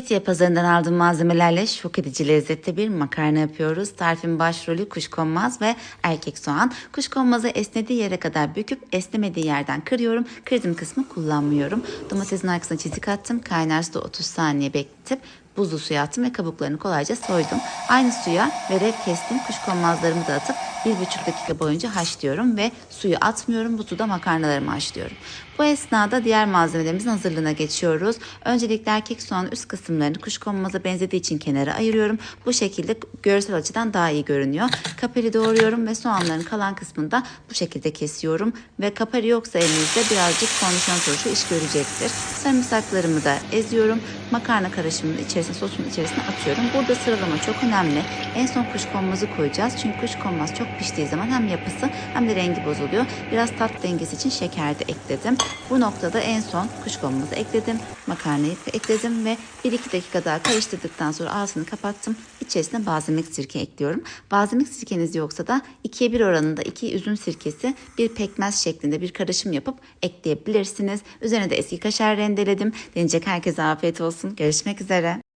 Fethiye pazarından aldığım malzemelerle şok edici lezzette bir makarna yapıyoruz. Tarifin başrolü kuşkonmaz ve erkek soğan. Kuşkonmazı esnediği yere kadar büküp esnemediği yerden kırıyorum. Kırdığım kısmı kullanmıyorum. Domatesin arkasına çizik attım. Kaynar suda 30 saniye bekletip buzlu suya attım ve kabuklarını kolayca soydum. Aynı suya vererek kestim. Kuşkonmazlarımı da atıp 1,5 dakika boyunca haşlıyorum ve suyu atmıyorum. Bu suda makarnalarımı haşlıyorum. Bu esnada diğer malzemelerimizin hazırlığına geçiyoruz. Öncelikle erkek soğanın üst kısımlarını kuşkonmaza benzediği için kenara ayırıyorum. Bu şekilde görsel açıdan daha iyi görünüyor. Kaperi doğruyorum ve soğanların kalan kısmını da bu şekilde kesiyorum. Ve kaperi yoksa elinizde birazcık kornişon turşu iş görecektir. Sarımsaklarımı da eziyorum. Makarna karışımını içerisine, sosun içerisine atıyorum. Burada sıralama çok önemli. En son kuşkonmazı koyacağız. Çünkü kuşkonmaz çok piştiği zaman hem yapısı hem de rengi bozuluyor. Biraz tat dengesi için şeker de ekledim. Bu noktada en son kuşkonmazı ekledim. Makarnayı ekledim ve 1-2 dakika daha karıştırdıktan sonra altını kapattım. İçerisine balzamik sirke ekliyorum. Balzamik sirkeniz yoksa da 2'ye 1 oranında 2 üzüm sirkesi bir pekmez şeklinde bir karışım yapıp ekleyebilirsiniz. Üzerine de eski kaşar rendeledim. Deneyecek herkese afiyet olsun. Görüşmek üzere.